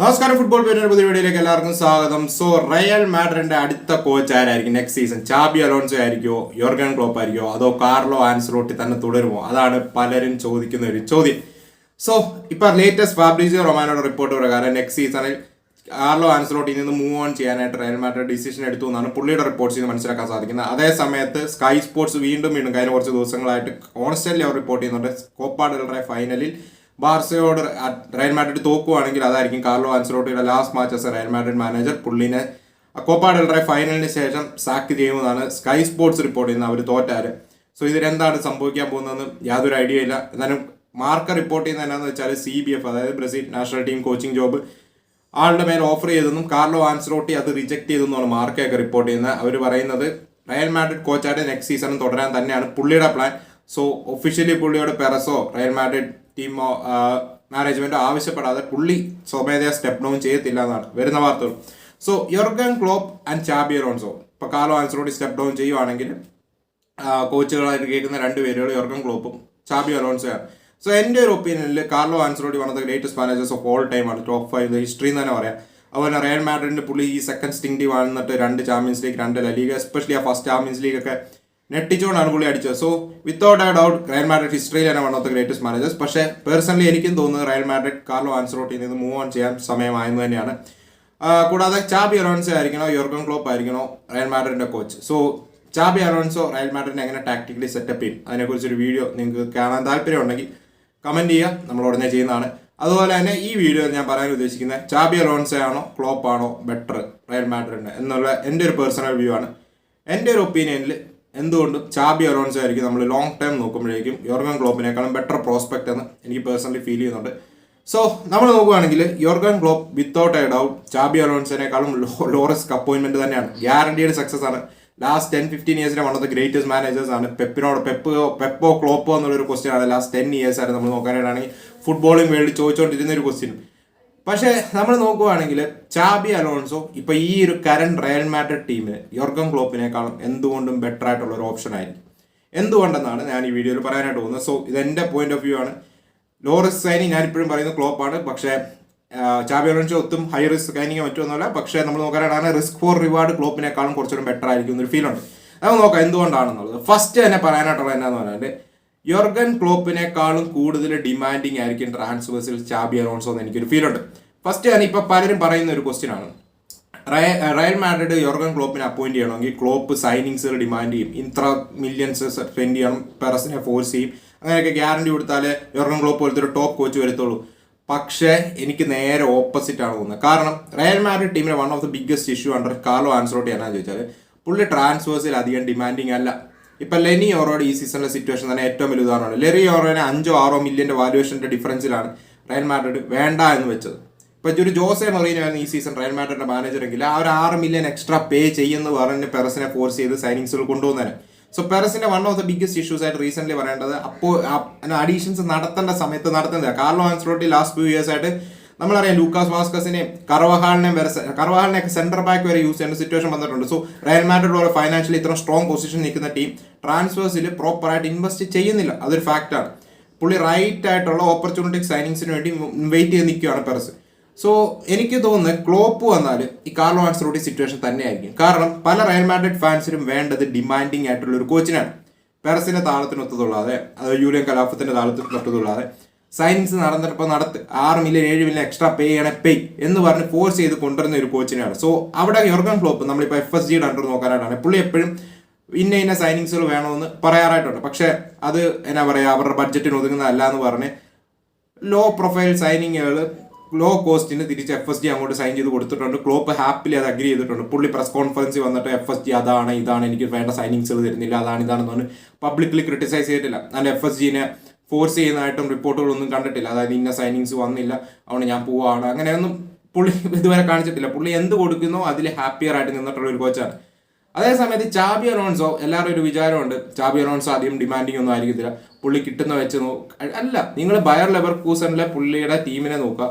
നമസ്കാരം. ഫുട്ബോൾ പേരിന്റെ പുതിയ വീഡിയോയിലേക്ക് എല്ലാവർക്കും സ്വാഗതം. സോ റയൽ മാഡ്രിന്റെ അടുത്ത കോച്ച് ആരായിരിക്കും? നെക്സ്റ്റ് സീസൺ ചാബി അലോൺസോ ആയിരിക്കോ? യോർഗൻ ക്ലോപ്പ് ആയിരിക്കോ? അതോ കാർലോ ആൻസലോട്ടി തന്നെ തുടരുമോ? അതാണ് പലരും ചോദിക്കുന്ന ഒരു ചോദ്യം. സോ ഇപ്പൊ ലേറ്റസ്റ്റ് ഫാബ്രിസിയോ റൊമാനോയുടെ റിപ്പോർട്ട് പ്രകാരം നെക്സ്റ്റ് സീസണിൽ കാർലോ ആൻസലോട്ടിയിൽ നിന്ന് മൂവ് ഓൺ ചെയ്യാനായിട്ട് റയൽ മാഡ്രിഡ് ഡിസിഷൻ എടുത്തു എന്നാണ് പുള്ളിയുടെ റിപ്പോർട്ട്സ് നിന്ന് മനസ്സിലാക്കാൻ സാധിക്കുന്നത്. അതേ സമയത്ത് സ്കൈ സ്പോർട്സ് വീണ്ടും വീണ്ടും കഴിഞ്ഞ കുറച്ച് ദിവസങ്ങളായിട്ട് കോൺസ്റ്റന്റ്ലി അവർ റിപ്പോർട്ട് ചെയ്യുന്നുണ്ട്. കോപ്പ ഫൈനലിൽ ബാർസയോട് റയൽ മാഡ്രിഡ് തോക്കുവാണെങ്കിൽ അതായിരിക്കും Carlo ആൻസലോട്ടിയുടെ last match as Real Madrid manager പുള്ളിനെ കോപ്പ ഡെൽറെ ഫൈനലിന് ശേഷം സാക്ക് ചെയ്യുമെന്നാണ് സ്കൈ സ്പോർട്സ് റിപ്പോർട്ട് ചെയ്യുന്നത്. അവർ തോറ്റാർ സോ ഇതിലെന്താണ് സംഭവിക്കാൻ പോകുന്നതെന്ന് യാതൊരു ഐഡിയ ഇല്ല. എന്നാലും മാർക്ക റിപ്പോർട്ട് ചെയ്യുന്ന എന്താണെന്ന് വെച്ചാൽ സി ബി എഫ് അതായത് Brazil national team coaching job ആളുടെ മേൽ ഓഫർ ചെയ്തെന്നും കാർലോ ആൻസറോട്ടി അത് റിജക്ട് ചെയ്തെന്നാണ് മാർക്കയൊക്കെ റിപ്പോർട്ട് ചെയ്യുന്നത്. അവർ പറയുന്നത് റയൽ മാഡ്രിഡ് കോച്ചായിട്ട് നെക്സ്റ്റ് സീസണും തുടരാൻ തന്നെയാണ് പുള്ളിയുടെ പ്ലാൻ സോ ഒഫീഷ്യലി പുള്ളിയോട് പെറസോ റയൽ മാഡ്രിഡ് ടീമോ മാനേജ്മെന്റോ ആവശ്യപ്പെടാതെ പുള്ളി സ്വമേധയാ സ്റ്റെപ്പ് ഡൗൺ ചെയ്യത്തില്ല എന്നാണ് വരുന്ന വാർത്തകൾ. So Jurgen Klopp and Xabi Alonso. ഇപ്പൊ കാലോ ആൻസറോടി സ്റ്റെപ്പ് ഡൗൺ ചെയ്യുവാണെങ്കിൽ കോച്ചുകളായിട്ട് കേൾക്കുന്ന രണ്ട് പേരുകൾ യോർഗൻ ക്ലോപ്പും ചാബി അലോൺസോയാണ്. സോ എന്റെ ഒരു ഒപ്പീനിയനിൽ Carlo Ancelotti one of the greatest managers of all time ആണ്. ടോപ്പ് ഫൈവ് ഹിസ്റ്ററി എന്ന് തന്നെ പറയാം. അതുപോലെ റയൽ മാഡ്രിഡിന്റെ പുള്ളി ഈ സെക്കൻഡ് സ്റ്റിംഗ് വന്നിട്ട് രണ്ട് ചാമ്പ്യൻസ് ലീഗ് രണ്ട് ലീഗ് എസ്പെഷ്യലി ആ ഫസ്റ്റ് ചാമ്പ്യൻസ് ലീഗ് ഒക്കെ നെട്ടിച്ചുകൊണ്ടാണ് പുള്ളി അടിച്ചത്. So without a doubt Real Madrid ഹിസ്റ്ററിയിൽ തന്നെ one of the greatest managers പക്ഷേ പേഴ്സണലി എനിക്കും തോന്നുന്നത് റയൽ മാഡ്രിഡ് കാർലോ ആൻസറോട്ടിൽ നിന്ന് മൂവ് ഓൺ ചെയ്യാൻ സമയമായെന്ന് തന്നെയാണ്. കൂടാതെ ചാബി അലോൺസോ ആയിരിക്കണോ യോർഗൻ ക്ലോപ്പ് ആയിരിക്കണോ Real മാഡ്രിഡിന്റെ coach so Xabi Alonso Real മാഡ്രിഡിനെ എങ്ങനെ ടാക്ടിക്കലി സെറ്റപ്പ് ചെയ്യും? അതിനെക്കുറിച്ചൊരു വീഡിയോ നിങ്ങൾക്ക് കാണാൻ താല്പര്യമുണ്ടെങ്കിൽ കമന്റ് ചെയ്യുക. നമ്മൾ ഉടനെ ചെയ്യുന്നതാണ്. അതുപോലെ തന്നെ ഈ വീഡിയോ ഞാൻ പറയാൻ ഉദ്ദേശിക്കുന്നത് ചാബി അലോൺസോ ആണോ ക്ലോപ്പ് ആണോ ബെറ്റർ റയൽ മാഡ്രിഡിന് എന്നുള്ള എന്റെ ഒരു പേഴ്സണൽ വ്യൂ ആണ്. എന്റെ ഒരു ഒപ്പീനിയനിൽ എന്തുകൊണ്ടും ചാബി അലോൺസോ ആയിരിക്കും നമ്മൾ ലോങ് ടൈം നോക്കുമ്പോഴേക്കും യോർഗൻ ക്ലോപ്പിനേക്കാളും ബെറ്റർ പ്രോസ്പെക്റ്റ് എന്ന് എനിക്ക് പേഴ്സണലി ഫീൽ ചെയ്യുന്നുണ്ട്. സോ നമ്മൾ നോക്കുകയാണെങ്കിൽ Jurgen Klopp without a doubt Xabi അലോൺസിനേക്കാളും ലോറസ്റ്റ് അപ്പോയിൻമെന്റ് തന്നെയാണ്. ഗ്യാരണ്ടീഡ് സക്സസ് ആണ്. Last ten fifteen ഇയേഴ്സിലെ one of the greatest managers ആണ്. പെപ്പിനോട് പെപ്പ് പെപ്പോ ക്ലോപ്പോ എന്നുള്ളൊരു ക്വസ്റ്റ്യൻ ആണ്. ലാസ്റ്റ് ടെൻ ഇയേഴ്സ് ആയിരുന്നു നമ്മൾ നോക്കാനാണെങ്കിൽ ഫുട്ബോളിംഗ് വേണ്ടി ചോദിച്ചുകൊണ്ടിരുന്ന ഒരു ക്വസ്റ്റ്യൻ പക്ഷേ നമ്മൾ നോക്കുവാണെങ്കിൽ ചാബി അലോൺസോ ഇപ്പൊ ഈ ഒരു കറണ്ട് റയൽ മാഡ്രിഡ് ടീമിന് യോർഗൻ ക്ലോപ്പിനേക്കാളും എന്തുകൊണ്ടും ബെറ്റർ ആയിട്ടുള്ള ഒരു ഓപ്ഷൻ ആയിരിക്കും. എന്തുകൊണ്ടെന്നാണ് ഞാൻ ഈ വീഡിയോയിൽ പറയാനായിട്ട് പോകുന്നത്. സോ ഇത് എന്റെ പോയിന്റ് ഓഫ് വ്യൂ ആണ്. ലോ റിസ്ക് സൈനിങ് ഞാൻ ഇപ്പോഴും പറയുന്നത് ക്ലോപ്പാണ് പക്ഷേ ചാബി അലോൺസോ ഒത്തും ഹൈ റിസ്ക് സൈനിങ് പറ്റുമെന്നല്ല. പക്ഷേ നമ്മൾ നോക്കാനാണ് റിസ്ക് ഫോർ റിവാർഡ് ക്ലോപ്പിനേക്കാളും കുറച്ചുകൂടി ബെറ്റർ ആയിരിക്കും എന്നൊരു ഫീൽ ഉണ്ട്. നമുക്ക് നോക്കാം എന്തുകൊണ്ടാണെന്നുള്ളത്. ഫസ്റ്റ് തന്നെ പറയാനായിട്ടുള്ള എന്നാന്ന് പറഞ്ഞാൽ യോർഗൻ ക്ലോപ്പിനേക്കാളും കൂടുതൽ ഡിമാൻഡിങ് ആയിരിക്കും ട്രാൻസ്ഫേഴ്സിൽ ചാബി അലോൺസോ എന്ന് എനിക്കൊരു ഉണ്ട്. ഫസ്റ്റ് ഞാൻ ഇപ്പൊ പലരും പറയുന്ന ഒരു ക്വസ്റ്റ്യൻ ആണ്. റയൽ മാഡ്രിഡ് യോർഗൻ ക്ലോപ്പിനെ അപ്പോയിന്റ് ചെയ്യണമെങ്കിൽ ക്ലോപ്പ് സൈനിങ്സുകൾ ഡിമാൻഡ് ചെയ്യും. ഇത്ര മില്യൺസ് സ്പെൻഡ് ചെയ്യണം പെറസിനെ ഫോഴ്സ് ചെയ്യും. അങ്ങനെയൊക്കെ ഗ്യാരണ്ടി കൊടുത്താലേ യോർഗൻ ക്ലോപ്പ് പോലത്തെ ഒരു ടോപ്പ് കോച്ച് വരത്തുള്ളൂ. പക്ഷേ എനിക്ക് നേരെ ഓപ്പോസിറ്റ് ആണ് തോന്നുന്നത്. കാരണം റയൽ മാഡ്രിഡ് ടീമിലെ one of the biggest issue under Carlo Ancelotti എന്നാന്ന് ചോദിച്ചാൽ പുള്ളി ട്രാൻസ്ഫേഴ്സിൽ അധികം ഡിമാൻഡിങ് അല്ല. ഇപ്പൊ ലെനി ഓറോയുടെ ഈ സീസണിലെ സിറ്റുവേഷൻ തന്നെ ഏറ്റവും വലിയ ഉദാഹരണമാണ് ലെറി ഓറോനെ അഞ്ചോ ആറോ മില്യന്റെ വാല്യുവേഷന്റെ ഡിഫറൻസിലാണ് റയൽ മാഡ്രിഡ് വേണ്ട എന്ന് വെച്ചത്. ഇപ്പൊ ഒരു ജോസെ മൊറീനോ ആയിരുന്നു ഈ സീസൺ റയൽ മാഡ്രിഡിന്റെ മാനേജർ എങ്കിൽ. ആ ഒരു ആറ് മില്യൺ എക്സ്ട്രാ പേ ചെയ്യുന്ന പറഞ്ഞ് പെറസിനെ ഫോഴ്സ് ചെയ്ത് സൈനിങ്സുകൾ കൊണ്ടുവന്നേനെ. So പെറസിന്റെ one of the biggest issues ആയിട്ട് റീസെന്റ് പറയേണ്ടത് അപ്പോൾ അഡീഷൻസ് നടത്തേണ്ട സമയത്ത് നടത്തുന്നില്ല Carlo Ancelotti last few years ആയിട്ട് നമ്മളറിയാം ലൂക്കാസ് വാസ്കസിനെയും കർവഹാളിനെയും വരെ കർവഹാളിനെയൊക്കെ സെന്റർ ബാക്ക് വരെ യൂസ് ചെയ്യേണ്ട സിറ്റുവേഷൻ വന്നിട്ടുണ്ട്. സോ റയൽ മാഡ്രിഡ് പോലെ ഫൈനാൻഷ്യലി ഇത്ര സ്ട്രോങ് പൊസിഷൻ നിൽക്കുന്ന ടീം ട്രാൻസ്ഫേഴ്സിൽ പ്രോപ്പറായിട്ട് ഇൻവെസ്റ്റ് ചെയ്യുന്നില്ല. അതൊരു ഫാക്റ്റാണ് പുള്ളി റൈറ്റ് ആയിട്ടുള്ള ഓപ്പർച്യൂണിറ്റി സൈനിങ്സിന് വേണ്ടി വെയിറ്റ് ചെയ്ത് നിൽക്കുകയാണ് പെർസ് സോ എനിക്ക് തോന്നുന്നത് ക്ലോപ്പ് വന്നാൽ ഈ കാർലോ ആൻസറോട്ടി സിറ്റുവേഷൻ തന്നെയായിരിക്കും. കാരണം പല റയൽ മാഡ്രിഡ് ഫാൻസിനും വേണ്ടത് ഡിമാൻഡിങ് ആയിട്ടുള്ള ഒരു കോച്ചിനാണ് പെറസിന്റെ താളത്തിനൊത്തതുള്ളാതെ അത് യൂലിയൻ കലാഫത്തിന്റെ താളത്തിന് ഒത്തതുള്ളാതെ സൈനിങ്സ് നടന്നിട്ടപ്പോൾ നടത്ത് ആറ് മില്യൺ ഏഴ് മില്യൺ എക്സ്ട്രാ പേ ചെയ്യണേ പേ എന്ന് പറഞ്ഞ് ഫോഴ്സ് ചെയ്ത് കൊണ്ടുവരുന്ന ഒരു കോച്ചിനാണ് സോ അവിടെ യോർഗൻ ക്ലോപ്പ് നമ്മളിപ്പോൾ എഫ് എസ് ജിയുടെ അണ്ടർ നോക്കാനായിട്ടാണ്. പുള്ളി എപ്പോഴും ഇന്ന ഇന്ന സൈനിങ്സുകൾ വേണമെന്ന് പറയാറായിട്ടുണ്ട്. പക്ഷേ അത് എന്നാ പറയുക അവരുടെ ബഡ്ജറ്റിന് ഒതുങ്ങുന്നതല്ല എന്ന് പറഞ്ഞ് ലോ പ്രൊഫൈൽ സൈനിങ്ങുകൾ ലോ കോസ്റ്റിന് തിരിച്ച് എഫ് എസ് ജി അങ്ങോട്ട് സൈൻ ചെയ്ത് കൊടുത്തിട്ടുണ്ട്. ക്ലോപ്പ് ഹാപ്പിലി അത് അഗ്രി ചെയ്തിട്ടുണ്ട്. പുള്ളി പ്രസ് കോൺഫറൻസിൽ വന്നിട്ട് എഫ് എസ് ജി അതാണ് ഇതാണ് എനിക്ക് വേണ്ട സൈനിങ്സുകൾ തരുന്നില്ല അതാണ് ഇതാണെന്ന് പറഞ്ഞ് പബ്ലിക്കലി ക്രിട്ടിസൈസ് ചെയ്തിട്ടില്ല. അല്ല എഫ് എസ് ജിനെ ഫോഴ്സ് ചെയ്യുന്നതായിട്ടും റിപ്പോർട്ടുകളൊന്നും കണ്ടിട്ടില്ല. അതായത് ഇന്ന സൈനിങ്സ് വന്നില്ല അതുകൊണ്ട് ഞാൻ പോവാണ്. അങ്ങനെയൊന്നും പുള്ളി ഇതുവരെ കാണിച്ചിട്ടില്ല. പുള്ളി എന്ത് കൊടുക്കുന്നോ അതിൽ ഹാപ്പിയർ ആയിട്ട് നിന്നിട്ടുള്ള ഒരു കോച്ചാണ് അതേ സമയത്ത് ചാബി അലോൺസോ എല്ലാവരും ഒരു വിചാരമുണ്ട്. ചാബി അലോൺസോ അധികം ഡിമാൻഡിങ് ഒന്നും ആയിരിക്കത്തില്ല. പുള്ളി കിട്ടുന്ന വെച്ച് നോ അല്ല നിങ്ങൾ ബയർ ലെവർ കൂസണിലെ പുള്ളിയുടെ ടീമിനെ നോക്കുക.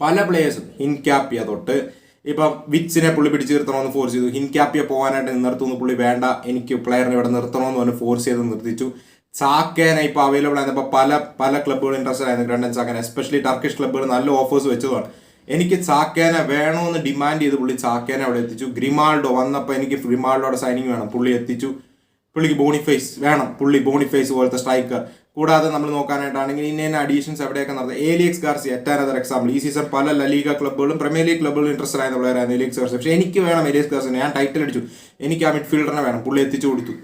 പല പ്ലേയേഴ്സും ഹിൻക്യാപ്പിയ തൊട്ട് ഇപ്പം വിച്ചിനെ പുള്ളി പിടിച്ച് നിർത്തണമെന്ന് ഫോഴ്സ് ചെയ്തു ഹിൻക്യാപ്പിയ പോകാനായിട്ട് നിർത്തുന്നു. പുള്ളി വേണ്ട എനിക്ക് പ്ലെയറിനെ ഇവിടെ നിർത്തണമെന്ന് പറഞ്ഞ് ഫോഴ്സ് ചെയ്ത് നിർത്തിച്ചു. സാക്കേനെ ഇപ്പം അവൈലബിൾ ആയിരുന്നപ്പോൾ പല പല ക്ലബ്ബുകൾ ഇൻട്രസ്റ്റഡ് ആയിരുന്നു ഗ്രണ്ടൻ സാക്കാൻ എസ്പെഷ്യലി ടർക്കിഷ് ക്ലബ്ബുകൾ നല്ല ഓഫേഴ്സ് വെച്ചതാണ് എനിക്ക് ചാക്കേനെ വേണമെന്ന് ഡിമാൻഡ് ചെയ്ത് പുള്ളി ചാക്കേനെ അവിടെ എത്തിച്ചു. ഗ്രിമാൾഡോ വന്നപ്പോൾ എനിക്ക് ഗ്രിമാൾഡോയുടെ സൈനിങ് വേണം. പുള്ളി എത്തിച്ചു. പുള്ളിക്ക് ബോണിഫേസ് വേണം. പുള്ളി ബോണിഫേസ് പോലത്തെ സ്ട്രൈക്കർ കൂടാതെ നമ്മൾ നോക്കാനായിട്ടാണെങ്കിൽ ഇന്ന ഇന്ന അഡീഷൻസ് എവിടെയൊക്കെ നടന്നത്. ഏലിയക്സ് ഗാർസി എറ്റാനദർ എക്സാമ്പിൾ ഈ സീസൺ പല ലലീഗ ക്ലബ്ബുകളും പ്രീമിയർ ലീഗ് ക്ലബ്ബുകളും ഇൻട്രസ്റ്റഡ് ആയ പ്ലെയറായിരുന്നു ഏലിയക്സ് ഗാർസി പക്ഷേ എനിക്ക് വേണം ഏലിയക്സ് ഗാർസി ഞാൻ ടൈറ്റിൽ അടിച്ചു. എനിക്ക് ആ മിഡ്ഫീൽഡറിനെ വേണം. പുള്ളി എത്തിച്ചു കൊടുത്തു.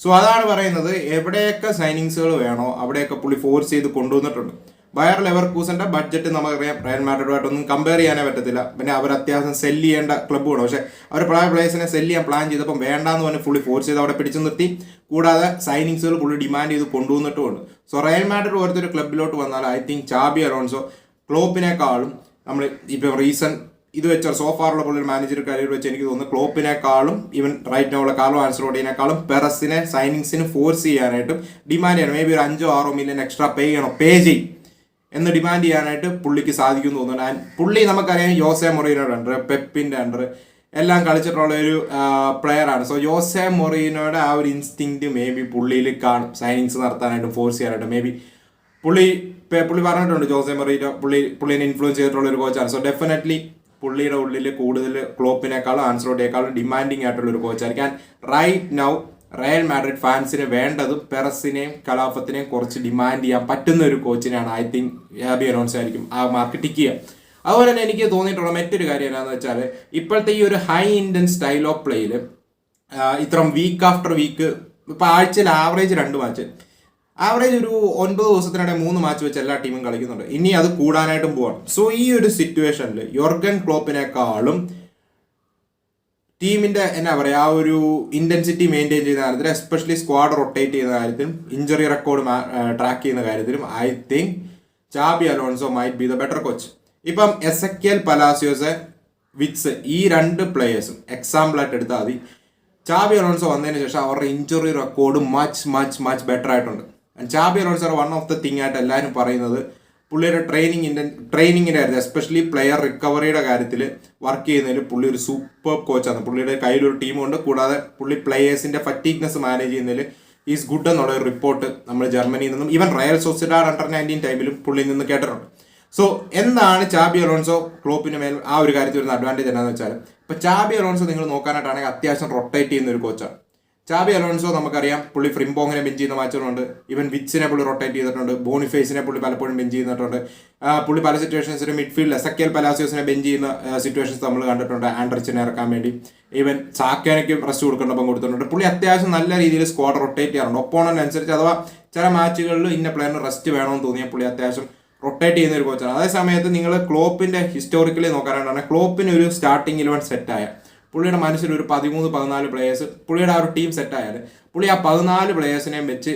സോ അതാണ് പറയുന്നത്. എവിടെയൊക്കെ സൈനിങ്സുകൾ വേണോ അവിടെയൊക്കെ പുള്ളി ഫോഴ്സ് ചെയ്ത് കൊണ്ടുവന്നിട്ടുണ്ട്. ബയർ ലെവർ ലെവർകൂസന്റെ ബഡ്ജറ്റ് നമുക്കറിയാം. റയൽ മാഡ്രിഡുമായിട്ടൊന്നും കമ്പയർ ചെയ്യാനേ പറ്റത്തില്ല. പിന്നെ അവർ അത്യാവശ്യം സെൽ ചെയ്യേണ്ട ക്ലബ്ബുമാണ് പക്ഷേ അവർ പല പ്ലേയേഴ്സിനെ സെൽ ചെയ്യാൻ പ്ലാൻ ചെയ്തപ്പോൾ വേണ്ടാന്ന് പറഞ്ഞ് ഫുള്ളി ഫോഴ്സ് ചെയ്ത് അവിടെ പിടിച്ചു നിർത്തി. കൂടാതെ സൈനിങ്സുകൾ പുള്ളി ഡിമാൻഡ് ചെയ്ത് കൊണ്ടുവന്നിട്ടുമുണ്ട്. സോ റയൽ മാഡ്രിഡ് ഒരു ക്ലബിലോട്ട് വന്നാൽ ഐ തിങ്ക് ചാബി അറോൺസോ ക്ലോപ്പിനേക്കാളും നമ്മൾ ഇപ്പോൾ റീസൺ ഇത് വെച്ച സോഫാറുള്ള പുള്ളി മാനേജർ കരിയർ വെച്ച് എനിക്ക് തോന്നുന്നു ക്ലോപ്പിനേക്കാളും ഇവൻ റൈറ്റ് നോളെ കാർലോ ആൻസറോഡിനേക്കാളും പെറസിനെ സൈനിങ്സിന് ഫോഴ്സ് ചെയ്യാനായിട്ടും ഡിമാൻഡ് ചെയ്യണം. മേ ബി ഒരു അഞ്ചോ ആറോ മില്യൺ എക്സ്ട്രാ പേ ചെയ്യണം. പേ ചെയ്യും എന്ന് ഡിമാൻഡ് ചെയ്യാനായിട്ട് പുള്ളിക്ക് സാധിക്കും തോന്നുന്നുണ്ട് തോന്നുന്നു. ആൻഡ് പുള്ളി നമുക്കറിയാം യോസെ മൊറീനോയുടെ അണ്ടർ പെപ്പിന്റെ അണ്ടർ എല്ലാം കളിച്ചിട്ടുള്ള ഒരു പ്ലെയറാണ് സോ ജോസെ മൊറീനോയുടെ ആ ഒരു ഇൻസ്റ്റിങ് മേ ബി പുള്ളിയിൽ കാണും. സൈനിങ്സ് നടത്താനായിട്ടും ഫോഴ്സ് ചെയ്യാനായിട്ടും. മേ ബി പുള്ളി പുള്ളി പറഞ്ഞിട്ടുണ്ട് ജോസെ മൊറീനോ പുള്ളി പുള്ളിനെ ഇൻഫ്ലുവൻസ് ചെയ്തിട്ടുള്ള ഒരു കോച്ചാണ് സോ ഡെഫിനറ്റ്ലി പുള്ളിയുടെ ഉള്ളിൽ കൂടുതൽ ക്ലോപ്പിനേക്കാളും ആൻസറോട്ടിയേക്കാളും ഡിമാൻഡിങ് ആയിട്ടുള്ള ഒരു കോച്ചായിരിക്കും റൈറ്റ് നൗ റയൽ മാഡ്രിഡ് ഫാൻസിന് വേണ്ടതും പെറസിനെയും കലാഫത്തിനെയും കുറച്ച് ഡിമാൻഡ് ചെയ്യാൻ പറ്റുന്ന ഒരു കോച്ചിനാണ് ഐ തിങ്ക് ഹാബി അനൗൺസ് ആയിരിക്കും ആ മാർക്ക് ടിക്ക് ചെയ്യുക. അതുപോലെ തന്നെ എനിക്ക് തോന്നിയിട്ടുള്ള മറ്റൊരു കാര്യം എന്താണെന്ന് വെച്ചാൽ ഇപ്പോഴത്തെ ഈ ഒരു ഹൈ ഇൻഡൻ സ്റ്റൈൽ ഓഫ് പ്ലേയിൽ ഇത്രയും വീക്ക് ആഫ്റ്റർ വീക്ക് ഇപ്പം ആഴ്ചയിൽ ആവറേജ് രണ്ട് മാച്ച് ആവറേജ് ഒരു ഒൻപത് ദിവസത്തിനിടെ മൂന്ന് മാച്ച് വെച്ച് എല്ലാ ടീമും കളിക്കുന്നുണ്ട്. ഇനി അത് കൂടാനായിട്ടും പോകണം സോ ഈ ഒരു സിറ്റുവേഷനിൽ യോർഗൻ ക്ലോപ്പിനേക്കാളും ടീമിന്റെ എന്നാ പറയാ ആ ഒരു ഇന്റൻസിറ്റി മെയിന്റെയിൻ ചെയ്യുന്ന കാര്യത്തിൽ എസ്പെഷ്യലി സ്ക്വാഡ് റൊട്ടേറ്റ് ചെയ്യുന്ന കാര്യത്തിലും ഇഞ്ചറി റെക്കോർഡ് ട്രാക്ക് ചെയ്യുന്ന കാര്യത്തിലും I think Xabi Alonso might be the better coach ഇപ്പം S A KL Palacios Wirtz ഈ രണ്ട് പ്ലേയേഴ്സും എക്സാമ്പിൾ ആയിട്ട് എടുത്താൽ മതി. ചാബി അലോൺസോ വന്നതിന് ശേഷം അവരുടെ injury record much much much better ആയിട്ടുണ്ട്. Xabi Alonso one of the thing ആയിട്ട് എല്ലാവരും പറയുന്നത് പുള്ളിയുടെ ട്രെയിനിങ്ങിന്റെ ട്രെയിനിങ്ങിന്റെ കാര്യത്തിൽ എസ്പെഷ്യലി പ്ലെയർ റിക്കവറിയുടെ കാര്യത്തിൽ വർക്ക് ചെയ്യുന്നതിൽ പുള്ളി ഒരു സൂപ്പർ കോച്ചാണ് പുള്ളിയുടെ കയ്യിലൊരു ടീമുണ്ട് കൂടാതെ പുള്ളി പ്ലെയേഴ്സിന്റെ ഫറ്റീക്നെസ് മാനേജ് ചെയ്യുന്നതിൽ ഈസ് ഗുഡ് എന്നുള്ള ഒരു റിപ്പോർട്ട് നമ്മൾ ജർമ്മനിയിൽ നിന്നും even Real Sociedad under nineteen ടൈമിലും പുള്ളിയിൽ നിന്ന് കേട്ടിട്ടുണ്ട്. സോ എന്താണ് ചാബി അലോൺസോ ക്ലോപ്പിന് മേൽ ആ ഒരു കാര്യത്തിൽ വരുന്ന അഡ്വാന്റേജ് എന്താണെന്ന് വെച്ചാൽ ഇപ്പൊ ചാബി അലോൺസോ നിങ്ങൾ നോക്കാനായിട്ടാണെങ്കിൽ അത്യാവശ്യം റൊട്ടേറ്റ് ചെയ്യുന്ന ഒരു കോച്ചാണ് ചാബി അലോൺസോ നമുക്കറിയാം പുള്ളി ഫ്രിംബോങ്ങിനെ ബെഞ്ച് ചെയ്യുന്ന മാച്ചുകളുണ്ട് ഇവൻ വിച്ചിനെ പുള്ളി റൊട്ടേറ്റ് ചെയ്തിട്ടുണ്ട് ബോണിഫേസിനെ പുള്ളി പലപ്പോഴും ബെഞ്ച് ചെയ്തിട്ടുണ്ട് പുള്ളി പല സിറ്റുവേഷൻസിലും മിഡ്ഫീൽഡ് എസക്കേൽ പലാസിയോസിനെ ബെഞ്ച് ചെയ്യുന്ന സിറ്റുവേഷൻസ് നമ്മൾ കണ്ടിട്ടുണ്ട് ആൻഡർച്ചിനെ ഇറക്കാൻ വേണ്ടി. ഈവൻ സാക്കാനയ്ക്ക് റെസ്റ്റ് കൊടുക്കേണ്ടപ്പം കൊടുത്തിട്ടുണ്ട്. പുള്ളി അത്യാവശ്യം നല്ല രീതിയിൽ സ്ക്വാഡ് റൊട്ടേറ്റ് ചെയ്യാറുണ്ട്. ഒപ്പോണന്റ് അനുസരിച്ച് അഥവാ ചില മാച്ചുകളിൽ ഇന്ന പ്ലെയറിന് റെസ്റ്റ് വേണമെന്ന് തോന്നിയാൽ പുള്ളി അത്യാവശ്യം റൊട്ടേറ്റ് ചെയ്യുന്ന ഒരു കോച്ചാണ് അതേ സമയത്ത് നിങ്ങൾ ക്ലോപ്പിന്റെ ഹിസ്റ്റോറിക്കലി നോക്കാറുണ്ടാണ് ക്ലോപ്പിന് ഒരു സ്റ്റാർട്ടിംഗ് ഇലവൻ സെറ്റായ പുള്ളിയുടെ മനസ്സിൽ ഒരു പതിമൂന്ന് പതിനാല് പ്ലേയേഴ്സ് പുള്ളിയുടെ ആ ഒരു ടീം സെറ്റായാൽ പുള്ളി ആ പതിനാല് പ്ലേയേഴ്സിനെയും വെച്ച്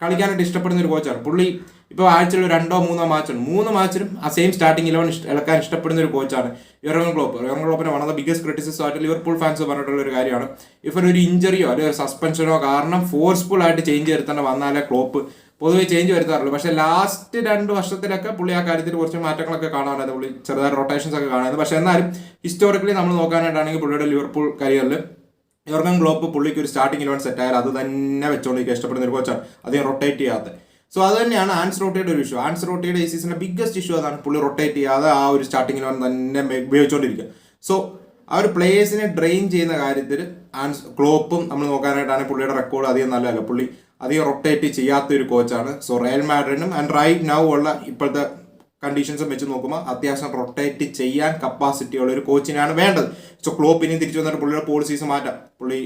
കളിക്കാനായിട്ട് ഇഷ്ടപ്പെടുന്ന ഒരു കോച്ചാണ് പുള്ളി ഇപ്പോൾ ആഴ്ചയിൽ രണ്ടോ മൂന്നോ മാച്ചുണ്ട് മൂന്ന് മാച്ചിലും ആ സെയിം സ്റ്റാർട്ടിംഗ് ഇലവൻ ഇളക്കാൻ ഇഷ്ടപ്പെടുന്ന ഒരു കോച്ചാണ് Jurgen Klopp. Jurgen ക്ലോപ്പിനെ one of the biggest criticism ആയിട്ട് ലിവർപൂൾ ഫാൻസ് പറഞ്ഞിട്ടുള്ള ഒരു കാര്യമാണ് ഇവർ ഒരു ഇഞ്ചറിയോ അല്ലെങ്കിൽ ഒരു സസ്പെൻഷനോ കാരണം ഫോഴ്സ്ഫുൾ ആയിട്ട് ചേഞ്ച് വരുത്തേണ്ട വന്നാലേ ക്ലോപ്പ് പൊതുവെ ചേഞ്ച് വരുത്താറുള്ളൂ. പക്ഷെ ലാസ്റ്റ് രണ്ട് വർഷത്തിലൊക്കെ പുള്ളി ആ കാര്യത്തിൽ കുറച്ച് മാറ്റങ്ങളൊക്കെ കാണാനായത് പുള്ളി ചെറുതായ റൊട്ടേഷൻസ് ഒക്കെ കാണാനായത് പക്ഷെ എന്നാലും ഹിസ്റ്റോറിക്കലി നമ്മൾ നോക്കാനായിട്ടാണെങ്കിൽ പുള്ളിയുടെ ലിവർപൂൾ കരിയറിൽ യോർഗൻ ഗ്ലോപ്പ് പുള്ളിക്ക് ഒരു സ്റ്റാർട്ടിംഗ് ഇലവൻ സെറ്റ് ആയാൽ അത് തന്നെ വെച്ചോണ്ടിരിക്കുക ഇഷ്ടപ്പെടുന്ന ഒരു കോച്ചാണ് അധികം റൊട്ടേറ്റ് ചെയ്യാത്ത. സോ അത് തന്നെയാണ് ആൻസ് റോട്ടിയുടെ ഒരു ഇഷ്യൂ ആൻസ് റോട്ടിയുടെ ഈ സീസണിലെ ബിഗ്ഗസ്റ്റ് ഇഷ്യൂ അതാണ് പുള്ളി റൊട്ടേറ്റ് ചെയ്യാതെ ആ ഒരു സ്റ്റാർട്ടിംഗ് ഇലവൻ തന്നെ ഉപയോഗിച്ചുകൊണ്ടിരിക്കുക സോ ആ ഒരു പ്ലേയേഴ്സിനെ ഡ്രെയിൻ ചെയ്യുന്ന കാര്യത്തിൽ ആൻസ് ക്ലോപ്പും നമ്മൾ നോക്കാനായിട്ടാണ് പുള്ളിയുടെ റെക്കോർഡ് അധികം നല്ലതല്ല. പുള്ളി അധികം റൊട്ടേറ്റ് ചെയ്യാത്ത ഒരു കോച്ചാണ് സോ റയൽ മാഡ്രിഡിനും ആൻഡ് റൈറ്റ് നൗ ഉള്ള ഇപ്പോഴത്തെ കണ്ടീഷൻസും വെച്ച് നോക്കുമ്പോൾ അത്യാവശ്യം റൊട്ടേറ്റ് ചെയ്യാൻ കപ്പാസിറ്റി ഉള്ള ഒരു കോച്ചിനാണ് വേണ്ടത്. സോ ക്ലോപ്പ് ഇനിയും തിരിച്ചു വന്നിട്ട് പുള്ളിയുടെ പോളിസീസ് മാറ്റാം. പുള്ളി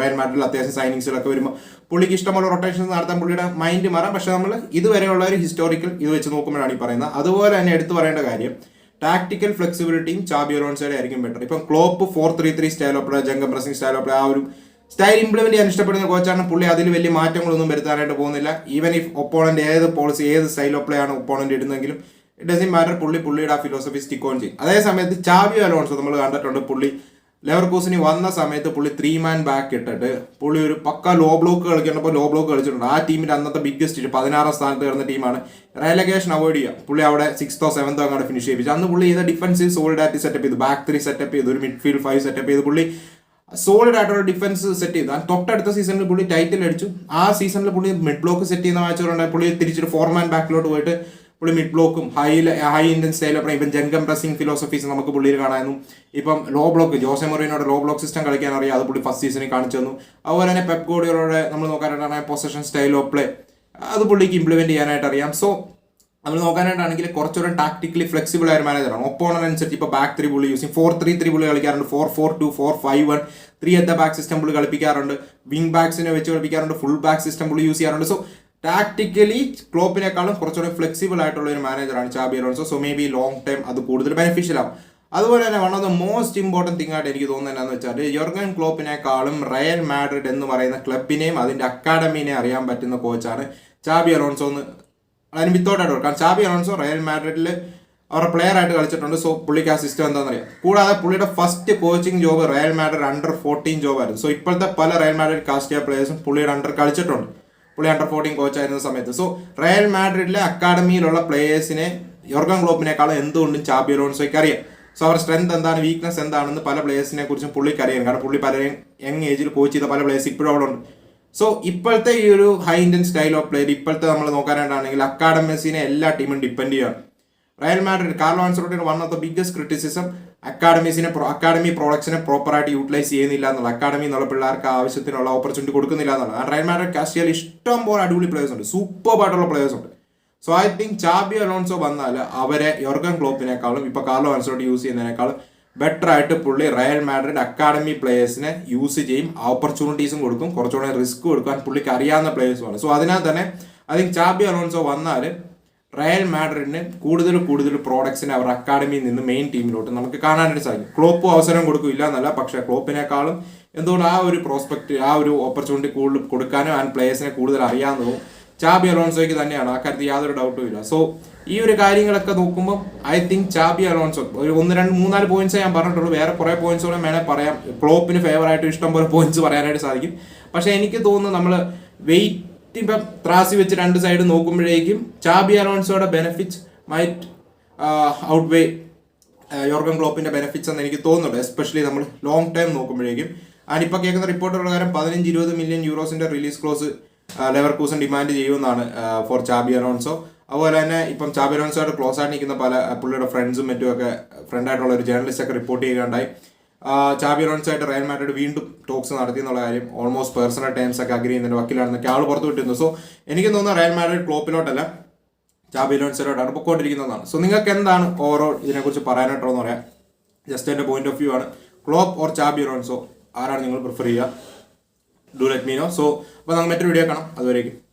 റയൽ മാഡ്രിഡിൽ അത്യാവശ്യം സൈനിങ്സിലൊക്കെ വരുമ്പോൾ പുള്ളിക്ക് ഇഷ്ടമുള്ള റൊട്ടേഷൻസ് നടത്താൻ പുള്ളിയുടെ മൈൻഡ് മാറാം. പക്ഷെ നമ്മൾ ഇതുവരെയുള്ള ഒരു ഹിസ്റ്റോറിക്കൽ ഇത് വെച്ച് നോക്കുമ്പോഴാണ് ഈ പറയുന്നത്. അതുപോലെ തന്നെ എടുത്തു പറയേണ്ട കാര്യം ടാക്ടിക്കൽ ഫ്ലെക്സിബിലിറ്റിയും ചാബി ആയിരിക്കും ബെറ്റർ ഇപ്പം Klopp four three three style of gegenpressing style ആ ഒരു സ്റ്റൈൽ ഇംപ്ലിമെന്റ് ചെയ്യാൻ ഇഷ്ടപ്പെടുന്ന കോച്ചാണ് പുള്ളി അതിൽ വലിയ മാറ്റങ്ങളൊന്നും വരുത്താനായിട്ട് പോകുന്നില്ല. ഈവൻ ഇഫ് ഒപ്പോണന്റ് ഏത് പോളിസി ഏത് സ്റ്റൈൽ ഓഫ് പ്ലേ ആണ് ഒപ്പോണന്റ് ഇടുന്നെങ്കിലും ഇറ്റ് ഡസൻ മാറ്റർ പുള്ളി പുള്ളിയുടെ ആ ഫിലോസഫി സ്റ്റിക്ക് ഓൺ ചെയ്യും. അതേ സമയത്ത് ചാബി അലോൺസോ നമ്മൾ കണ്ടിട്ടുണ്ട്. പുള്ളി ലെവർകൂസിന് വന്ന സമയത്ത് പുള്ളി ത്രീ മാൻ ബാക്ക് ഇട്ടിട്ട് പുള്ളി ഒരു പക്ക ലോ ബ്ലോക്ക് കളിക്കേണ്ടപ്പോൾ ലോ ബ്ലോക്ക് കളിച്ചിട്ടുണ്ട്. ആ ടീമിന്റെ അന്നത്തെ ബിഗ്ഗസ്റ്റ് പതിനാറാം സ്ഥാനത്ത് കിടന്ന ടീമാണ് റയലഗേഷൻ അവോയ്ഡ് ചെയ്യുക. പുള്ളി അവിടെ സിക്സ്തോ സെവൻതോ അങ്ങോട്ട് ഫിനിഷ് ചെയ്യിപ്പിച്ചു. അന്ന് പുള്ളി ചെയ്ത ഡിഫൻസീവ് സോളിഡാറ്റി സെറ്റപ്പ് ചെയ്തു. ബാക്ക് ത്രീ സെറ്റപ്പ് ചെയ്തു. ഒരു മിഡ്ഫീൽഡ് ഫൈവ് സെറ്റപ്പ് ചെയ്ത്. പുള്ളി സോളിഡ് ആയിട്ടുള്ള ഡിഫൻസ് സെറ്റ് ചെയ്തു. തൊട്ടടുത്ത സീസണിൽ പുള്ളി ടൈറ്റിൽ അടിച്ചു. ആ സീസണിൽ പുള്ളി മിഡ് ബ്ലോക്ക് സെറ്റ് ചെയ്യുന്ന മാച്ചുകളുണ്ടായി പുള്ളി തിരിച്ചൊരു ഫോർമാൻ ബാക്കിലോട്ട് പോയിട്ട് പുള്ളി മിഡ് ബ്ലോക്കും ഹൈ ഹൈ ഇന്ത്യൻ സ്റ്റൈൽ ഇവൻ ജംഗം പ്രസിംഗ് ഫിലോസഫീസ് നമുക്ക് പുള്ളിയിൽ കാണാമായിരുന്നു. ഇപ്പം ലോ ബ്ലോക്ക് ജോസെ മൊറീനോട് ലോ ബ്ലോക്ക് സിസ്റ്റം കളിക്കാൻ അറിയാം. അത് പുള്ളി ഫസ്റ്റ് സീസണിൽ കാണിച്ചു തന്നു. അതുപോലെ തന്നെ പെപ് ഗോഡിയോടെ നമ്മൾ നോക്കാനായിട്ടാണ് പൊസഷൻ സ്റ്റൈൽ ഓഫ് പ്ലേ അത് പുള്ളിക്ക് ഇംപ്ലിമെന്റ് ചെയ്യാനായിട്ട് അറിയാം. സോ നമ്മൾ നോക്കാനായിട്ടാണെങ്കിൽ കുറച്ചുകൂടെ ടാക്ടിക്കലി ഫ്ലെക്സിബിൾ ആയ ഒരു മാനേജറാണ് ഒപ്പോണർ അനുസരിച്ച് ഇപ്പോൾ ബാക്ക് ത്രീ പുള്ളി യൂസ് ചെയ്യും. ഫോർ ത്രീ ത്രീ പുള്ളി കളിക്കാറുണ്ട്. Four four two four five one three at back system പുള്ളി കളിപ്പിക്കാറുണ്ട്. വിങ് ബാക്സിനെ വെച്ച് കളിപ്പിക്കാറുണ്ട്. ഫുൾ ബാക്ക് സിസ്റ്റം പുള്ളി യൂസ് ചെയ്യാറുണ്ട്. സോ ടാക്ടിക്കലി ക്ലോപ്പിനേക്കാളും കുറച്ചുകൂടെ ഫ്ലെക്സിബിൾ ആയിട്ടുള്ള ഒരു മാനേജറാണ് Xabi Alonso. So maybe long time അത് കൂടുതൽ ബെനിഫിഷ്യൽ ആവും. അതുപോലെ തന്നെ one of the most important thing ആയിട്ട് എനിക്ക് തോന്നുന്നത് എന്താണെന്ന് വെച്ചാൽ യൊർഗൻ ക്ലോപ്പിനേക്കാളും റയൽ മാഡ്രിഡ് എന്ന് പറയുന്ന ക്ലബിനെയും അതിന്റെ അക്കാഡമിനെയും അറിയാൻ പറ്റുന്ന കോച്ചാണ് ചാബി അലോൺസോ എന്ന് അതിന് വിത്തോട്ടായിട്ട് കാരണം ചാബി അലോൺസോ റയൽ മാഡ്രിഡിൽ അവരുടെ പ്ലെയർ ആയിട്ട് കളിച്ചിട്ടുണ്ട്. സോ പുള്ളിക്ക് ആ സിസ്റ്റം എന്താണെന്നറിയാം? കൂടാതെ പുള്ളിയുടെ first coaching job Real Madrid under fourteen job ആയിരുന്നു. സോ ഇപ്പോഴത്തെ പല റയൽ മാഡ്രിഡ് കാസ്റ്റിയ പ്ലേയേഴ്സും പുള്ളിയുടെ അണ്ടർ കളിച്ചിട്ടുണ്ട്. പുള്ളി അണ്ടർ ഫോർട്ടീൻ കോച്ച് ആയിരുന്ന സമയത്ത്. സോ റയൽ മാഡ്രിഡിലെ അക്കാഡമിയിലുള്ള പ്ലേയേഴ്സിനെ യോർഗൻ ഗ്ലോബിനേക്കാളും എന്തുകൊണ്ടും ചാബി അലോൺസോയ്ക്ക് അറിയാം. സോ അവർ സ്ട്രെങ്ത് എന്താണ് വീക്ക്നെസ് എന്താണെന്ന് പല പ്ലേയേഴ്സിനെ കുറിച്ചും പുള്ളിക്ക് അറിയാം. കാരണം പുള്ളി പലരെയും യങ് ഏജിൽ കോച്ച് ചെയ്ത പല പ്ലേയേഴ്സ് ഇപ്പോഴും അവിടെ ഉണ്ട്. സോ ഇപ്പോഴത്തെ ഈ ഒരു high Indian style of player ഇപ്പോഴത്തെ നമ്മൾ നോക്കാനായിട്ടാണെങ്കിൽ അക്കാഡമിസിനെ എല്ലാ ടീമും ഡിപ്പെൻഡ് ചെയ്യുകയാണ്. Real Madrid Carlo ആൻസറോട്ടിന് one of the biggest criticism അക്കാഡമീസിനെ academy പ്രോഡക്ട്സിനെ പ്രോപ്പറായിട്ട് യൂട്ടിലൈസ് ചെയ്യുന്നില്ല എന്നുള്ള അക്കാഡമി എന്നുള്ള പിള്ളേർക്ക് ആവശ്യത്തിനുള്ള ഓപ്പർച്യൂണിറ്റി കൊടുക്കുന്നില്ല എന്നുള്ളത് റയൽ മാഡ്രിഡ് കാസ്റ്റിയൽ ഇഷ്ടം പോലെ അടിപൊളി പ്ലേയേഴ്സ് ഉണ്ട്. സൂപ്പർ ആയിട്ടുള്ള പ്ലേയേഴ്സ് ഉണ്ട്. So I think Xabi Alonso വന്നാൽ അവരെ യോർഗൻ ക്ലോപ്പിനേക്കാളും ഇപ്പോൾ കാർലോ ആൻസറോട്ട് യൂസ് ചെയ്യുന്നതിനേക്കാളും ബെറ്റർ ആയിട്ട് പുള്ളി റയൽ മാഡ്രിഡ് അക്കാഡമി പ്ലേയേഴ്സിനെ യൂസ് ചെയ്യും. ഓപ്പർച്യൂണിറ്റീസും കൊടുക്കും. കുറച്ചുകൂടെ റിസ്ക് കൊടുക്കാൻ പുള്ളിക്ക് അറിയാവുന്ന പ്ലേയേഴ്സുമാണ് സോ അതിനാൽ തന്നെ ഐ തിങ്ക് ചാബി അലോൺസോ വന്നാൽ റയൽ മാഡ്രിഡിന് കൂടുതൽ കൂടുതൽ പ്രോഡക്ട്സിനെ അവർ അക്കാഡമിയിൽ നിന്ന് മെയിൻ ടീമിലോട്ട് നമുക്ക് കാണാനായിട്ട് സാധിക്കും. ക്ലോപ്പും അവസരം കൊടുക്കില്ല എന്നല്ല പക്ഷേ ക്ലോപ്പിനേക്കാളും എന്തുകൊണ്ട് ആ ഒരു പ്രോസ്പെക്ട് ആ ഒരു ഓപ്പർച്യൂണിറ്റി കൂടുതൽ കൊടുക്കാനും ആൻഡ് പ്ലേയേഴ്സിനെ കൂടുതൽ അറിയാവുന്നതും ചാബി അലോൺസോയ്ക്ക് തന്നെയാണ്. ആ കാര്യത്തിൽ യാതൊരു ഡൗട്ടും ഇല്ല. സോ ഈ ഒരു കാര്യങ്ങളൊക്കെ നോക്കുമ്പോൾ ഐ തിങ്ക് ചാബി അലോൺസോ ഒരു ഒന്ന് രണ്ട് മൂന്നാൽ പോയിന്റ്സ് ഞാൻ പറഞ്ഞിട്ടുള്ളൂ. വേറെ കുറേ പോയിന്റ്സുകളും വേണേൽ പറയാം. ക്ലോപ്പിന് ഫേവറായിട്ട് ഇഷ്ടം പോലെ പോയിന്റ്സ് പറയാനായിട്ട് സാധിക്കും. പക്ഷേ എനിക്ക് തോന്നുന്നു നമ്മൾ വെയിറ്റ് ഇപ്പം ത്രാസി വെച്ച് രണ്ട് സൈഡ് നോക്കുമ്പോഴേക്കും ചാബി അലോൺസോയുടെ benefits might outweigh Jurgen ക്ലോപ്പിന്റെ ബെനിഫിറ്റ്സ് എന്ന് എനിക്ക് തോന്നുന്നുണ്ട്. എസ്പെഷ്യലി നമ്മൾ ലോങ് ടൈം നോക്കുമ്പോഴേക്കും. ഇപ്പോൾ കേൾക്കുന്ന റിപ്പോർട്ട് പ്രകാരം പതിനഞ്ച് ഇരുപത് മില്യൺ യൂറോസിന്റെ release clause Leverkusen demand ചെയ്യുമെന്നാണ് ഫോർ ചാബി അലോൺസോ അതുപോലെ തന്നെ ഇപ്പം ചാബി അലോൺസോയുടെ ക്ലോസ് ആയിട്ട് നിൽക്കുന്ന പല പുള്ളിയുടെ ഫ്രണ്ട്സും മറ്റും ഒക്കെ ഫ്രണ്ടായിട്ടുള്ള ഒരു ജേർണലിസ്റ്റ് ഒക്കെ റിപ്പോർട്ട് ചെയ്യുകയുണ്ടായി. ചാബി അലോൺസായിട്ട് റയൽ മാഡ്രിഡ് വീണ്ടും ടോക്സ് നടത്തി എന്നുള്ള കാര്യം ഓൾമോസ്റ്റ് പേഴ്സണൽ ടൈംസ് ഒക്കെ അഗ്രി ചെയ്യുന്നതിന്റെ വക്കീലാണെന്നൊക്കെ ആൾ പുറത്തു വിട്ടിരുന്നു. സോ എനിക്ക് തോന്നുന്നു റയൽ മാഡ്രിഡ് ക്ലോപ്പിലോട്ടല്ല ചാബി അലോൺസിലോട്ടാണ് പൊക്കോണ്ടിരിക്കുന്നതാണ് സോ നിങ്ങൾക്ക് എന്താണ് ഓവറോൾ ഇതിനെക്കുറിച്ച് പറയാനായിട്ടുള്ളതെന്ന് പറയാം. ജസ്റ്റ് എന്റെ പോയിന്റ് ഓഫ് വ്യൂ ആണ്. ക്ലോപ്പ് ഓർ ചാബി അലോൺസോ ആരാണ് നിങ്ങൾ പ്രിഫർ ചെയ്യുക? Do let me know so അപ്പോൾ നമുക്ക് മറ്റൊരു വീഡിയോ കാണാം. അതുവരേക്കും.